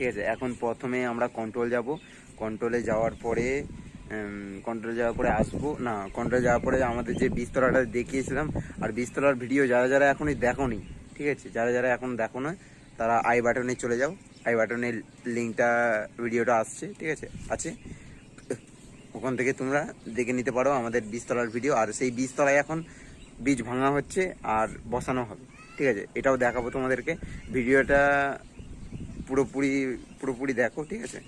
ঠিক আছে, এখন প্রথমে আমরা কন্ট্রোল যাব। কন্ট্রোলে যাওয়ার পরে কন্ট্রোল যাওয়ার পরে আসব। না কন্ট্রোল যাওয়ার পরে আমাদের যে বীজতলাটা দেখিয়েছিলাম, আর বীজতলার ভিডিও যারা যারা এখনই দেখোনি, ঠিক আছে, যারা যারা এখন দেখো না, তারা আই বাটনে চলে যাও। আই বাটনের লিঙ্কটা ভিডিওটা আসছে, ঠিক আছে আছে। ওখান থেকে তোমরা দেখে নিতে পারো আমাদের বীজতলার ভিডিও আর সেই বীজতলায় এখন বীজ ভাঙা হচ্ছে আর বসানো হবে, ঠিক আছে। এটাও দেখাবো তোমাদেরকে। ভিডিওটা পুরোপুরি পুরোপুরি দেখো, ঠিক আছে?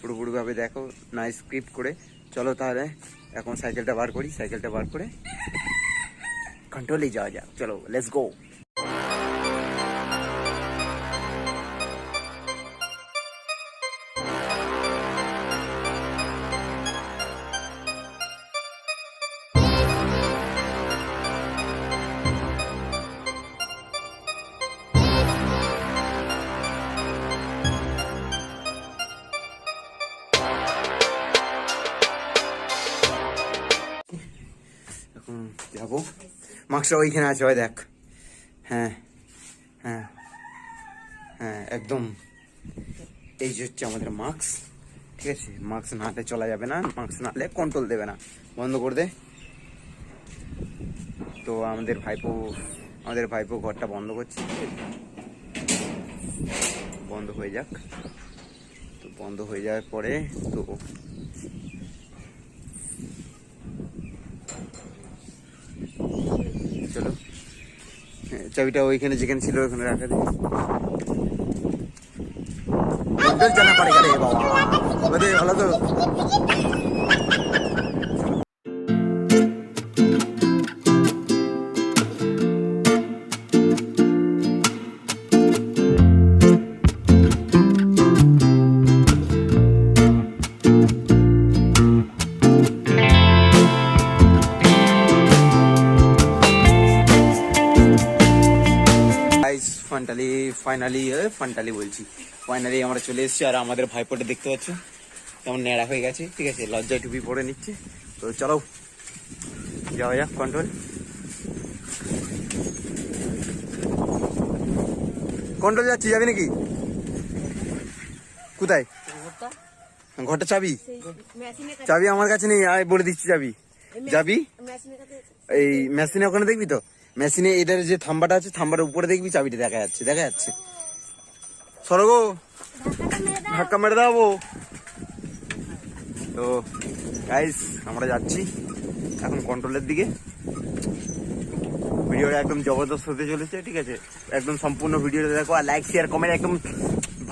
পুরোপুরিভাবে দেখো না স্ক্রিপ্ট করে। চলো তাহলে, এখন সাইকেলটা বার করি, সাইকেলটা বার করে কন্ট্রোলেই যাওয়া যাক। চলো লেটস গো যাব। মাস্কটা ওইখানে আছে, ওই দেখ। হ্যাঁ হ্যাঁ হ্যাঁ একদম। এই যে হচ্ছে আমাদের মাস্ক, ঠিক আছে? মাস্ক না হাতে চলা যাবে না, মাস্ক না হলে কন্ট্রোল দেবে না। বন্ধ করে দে। তো আমাদের ভাইপো আমাদের ভাইপো ঘরটা বন্ধ করছে বন্ধ হয়ে যাক। তো বন্ধ হয়ে যাওয়ার পরে তো চাবিটা ওইখানে যেখানে ছিল ওইখানে রাখা দিই জানা পারে বাবা। ভালো তো ফাইনালি ফান্টালি বলছি। ফাইনালি আমরা চলে এসেছি আর আমাদের ভাইপোটা দেখতে পাচ্ছ? কেমন ন্যাড়া হয়ে গেছে ঠিক আছে? লজ্জায় টুপি পরে নিচ্ছে। তো চলো যাওয়া যাক কন্ট্রোল কন্ট্রোল যাচ্ছি যাবি নাকি? কোথায়? ঘরটা? চাবি? চাবি আমার কাছে নেই বলে দিচ্ছি চাবি। যাবি? এই মেশিনে ওখানে দেখবি তো? মেশিনে এদের যে থাম্বাটা আছে, থাম্বার উপরে দেখবি, চাবিটা দেখা যাচ্ছে দেখা যাচ্ছে। সরগো ধাক্কা মেরে দাও। তো গাইস আমরা যাচ্ছি এখন কন্ট্রোলের দিকে। ভিডিওটা একদম জবরদস্ত হতে চলেছে, ঠিক আছে? একদম সম্পূর্ণ ভিডিওটা দেখো, আর লাইক শেয়ার কমেন্ট একদম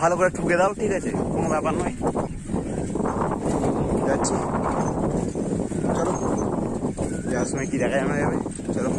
ভালো করে ঠুকে দাও, ঠিক আছে? কোনো ব্যাপার নয়। যাচ্ছি। যাওয়ার সময় কি দেখা জানা যাবে চলো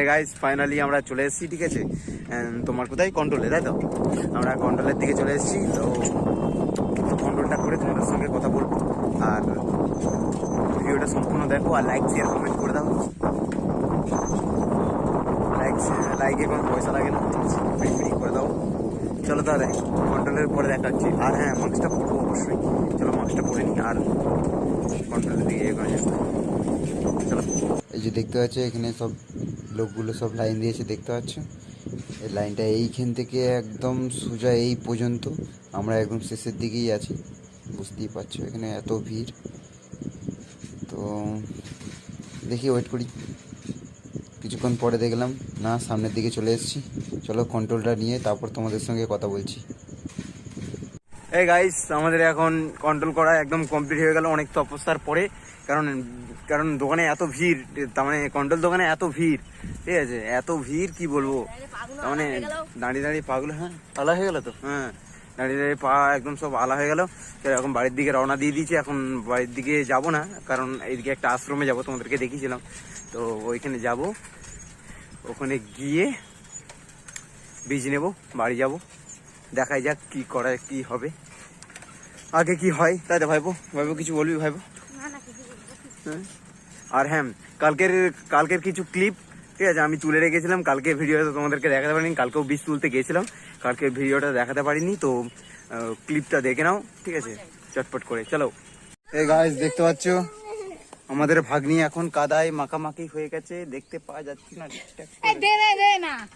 হে গাইস ফাইনালি আমরা চলে এসেছি, ঠিক আছে? তোমার কোথায়? কন্ট্রোলে তাই তো? আমরা কন্ট্রোলের দিকে চলে এসেছি, তো কন্ট্রোলটা করে তোমাদের সঙ্গে কথা বলব। আর ভিডিওটা সম্পূর্ণ দেখো, আর লাইক শেয়ার কমেন্ট করে দাও। লাইক লাইকে কোনো পয়সা লাগে না করে দাও। চলো তাহলে কন্ট্রোলের পরে দেখা হচ্ছে আর হ্যাঁ মাস্কটা পরবো অবশ্যই। চলো মাস্কটা পরে নিই, আর কন্ট্রোলের দিকে এগোনো যাবে চলো। এই যে দেখতে পাচ্ছ, এখানে সব লোকগুলো সব লাইন দিয়েছে দেখতে পাচ্ছ। এই লাইনটা এইখান থেকে একদম সোজা এই পর্যন্ত। আমরা একদম শেষের দিকেই আছি। বুঝতেই পারছ, এখানে এত ভিড়। তো দেখি ওয়েট করি। কিছুক্ষণ পরে দেখলাম, না, সামনের দিকে চলে এসেছি। চলো কন্ট্রোলটা নিয়ে তারপর তোমাদের সঙ্গে কথা বলছি। এই গাইস আমাদের এখন কন্ট্রোল করা একদম কমপ্লিট হয়ে গেল অনেক তপস্যার পরে। কারণ কারণ দোকানে এত ভিড় তার মানে কন্ট্রোল দোকানে এত ভিড় ঠিক আছে? এত ভিড় কি বলব? তার মানে দাঁড়িয়ে দাঁড়িয়ে পাগুলো হ্যাঁ? আলা হয়ে গেল তো? হ্যাঁ দাঁড়িয়ে দাঁড়িয়ে পা একদম সব আলা হয়ে গেল। তো এখন বাড়ির দিকে রওনা দিয়ে দিয়েছি এখন বাড়ির দিকে যাব না কারণ এইদিকে একটা আশ্রমে যাব তোমাদেরকে দেখিয়েছিলাম। তো ওইখানে যাব ওখানে গিয়ে বীজ নেব বাড়ি যাব দেখাই যাক কি করা কি হবে। আগে কি হয়? তাই তো ভাইবো ভাইবো কিছু বলবি ভাইবো না না কিছু বলব না। হ্যাঁ। আর হ্যাঁ কালকের কালকের কিছু ক্লিপ ঠিক আছে আমি তুলে রেখেছিলাম কালকে ভিডিওটা তোমাদেরকে দেখাতে পারিনি কালকেও বীজ তুলতে গিয়েছিলাম কালকে ভিডিওটা দেখাতে পারিনি তো ক্লিপটা দেখে নাও ঠিক আছে চটপট করে চলো। এই গাইস দেখতে পাচ্ছ? আমাদের ভাগ্নি এখন কাদায় মাখামাখি হয়ে গেছে দেখতে পাওয়া যাচ্ছে না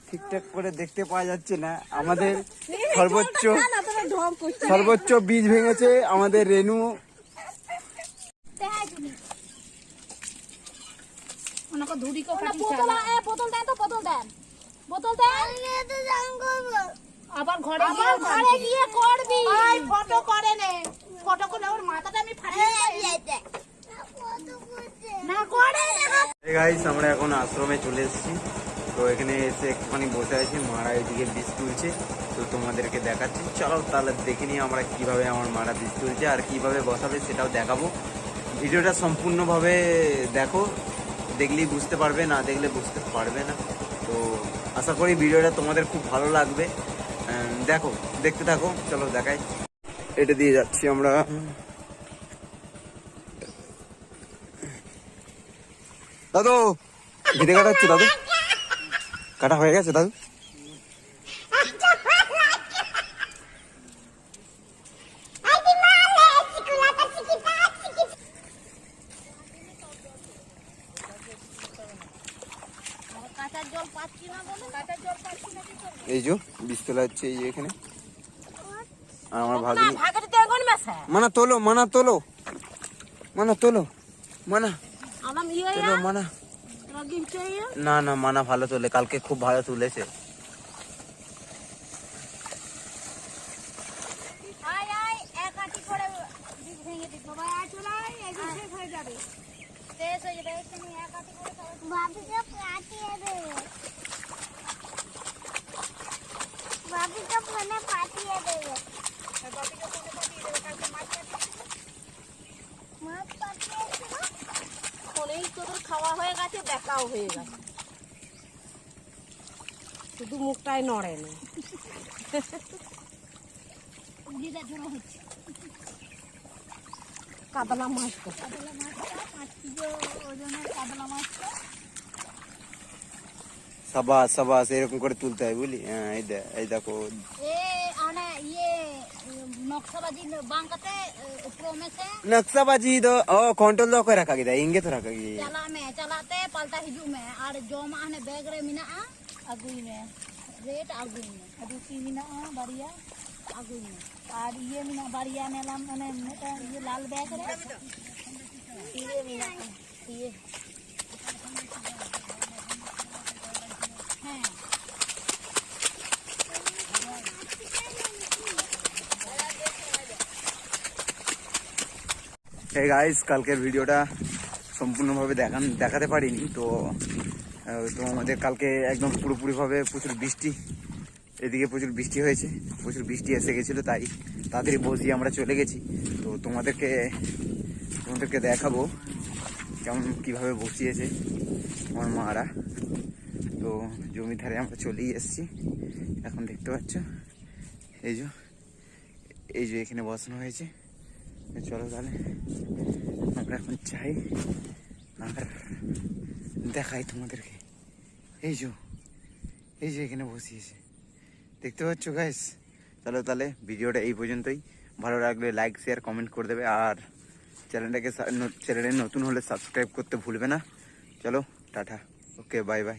ঠিকঠাক করে। দেখতে পাওয়া যাচ্ছে না আমাদের সর্বোচ্চ সর্বোচ্চ বীজ ভেঙেছে আমাদের রেনু দেখাই তুমি ওনাকে ধুরি কো কাটি চালা। এ বোতল দেন তো বোতল দেন। বোতল দেন। আমি তো জান করব আবার ঘরে গিয়ে ঘরে গিয়ে করবি। আই ফটো করে নে। ফটো করে ওর মাথাটা আমি ফাটিয়ে দিই না করে গাইস আমরা এখন আশ্রমে চলে এসেছি। তো এখানে এসে একটুখানি বসে আছি। মারা এদিকে বীজ তুলছে। তো তোমাদেরকে দেখাচ্ছি। চলো তাহলে দেখে নিই আমরা কীভাবে আমার মারা বীজ তুলছে আর কীভাবে বসাবে সেটাও দেখাবো। ভিডিওটা সম্পূর্ণভাবে দেখো। দেখলেই বুঝতে পারবে, না দেখলে বুঝতে পারবে না। তো আশা করি ভিডিওটা তোমাদের খুব ভালো লাগবে। দেখো, দেখতে থাকো, চলো দেখাই। এটা দিয়ে যাচ্ছি আমরা। দাদু ভিডিও কাটাচ্ছি দাদু? কাটা হয়ে গেছে দাদু কাঁচার জল পাচ্ছি না বলে কাঁচার জল পাচ্ছি না কি করব এই যে বিস্তলা হচ্ছে এই যে এখানে। আর আমার ভাগ্নি মানা তোলো মানা তোলো। মানা তোলো মানা। ইয়ে তোলো মানা। না না মানা ভালো তোলে কালকে খুব ভালো তুলেছে আয় আয় এক আটি করে বীজ ভেঙে দিত বাবা আয় চলে আয় এই যে শেষ হয়ে যাবে শেষ হয়ে যাবে এখানে এক আটি করে ভাবিকে পাঠিয়ে দেবে ভাবিকে ফোনে পাঠিয়ে দেবে মাছ পাঠিয়েছিল ফোনেই তোদের খাওয়া হয়ে গেছে দেখাও হয়ে গেছে। শুধু মুখটাই নড়ে না। কাতলা মাছ তো কাতলা মাছটা। পাঁচ কেজি ওজনের কাতলা মাছটা। সাবাস সাবাস এরকম করে তুলতে হয় বুঝলি? হ্যাঁ এই দেখো। नक्साबाजी तो, ओ कंट्रोल दो तो कोई रखा गया इंगे तो रखा गया चला में चलाते पलटा में और बैग रे मिना अगुई में रेट अगुई में मिना अगुई में और ये मिना माने ये लाल बैग रे ये मिना ये। हाँ। এই গাইস কালকের ভিডিওটা সম্পূর্ণভাবে দেখান দেখাতে পারিনি, তো তো আমাদের কালকে একদম পুরোপুরিভাবে প্রচুর বৃষ্টি, এদিকে প্রচুর বৃষ্টি হয়েছে, প্রচুর বৃষ্টি এসে গেছিল, তাই তাড়াতাড়ি বসিয়ে আমরা চলে গেছি। তো তোমাদেরকে তোমাদেরকে দেখাবো কেমন কীভাবে বসিয়েছে আমার মারা। তো জমি ধারে আমরা চলেই এসেছি, এখন দেখতে পাচ্ছ, এই যে এই যে এখানে বসানো হয়েছে। চলো তাহলে আমরা এখন চাই আর দেখাই তোমাদেরকে। এই যে এই যে এখানে বসিয়েছে দেখতে পাচ্ছ গাইস চলো তাহলে ভিডিওটা এই পর্যন্তই। ভালো লাগলে লাইক শেয়ার কমেন্ট করে দেবে। আর চ্যানেলটাকে চ্যানেলে নতুন হলে সাবস্ক্রাইব করতে ভুলবে না। চলো, টাটা। Okay bye bye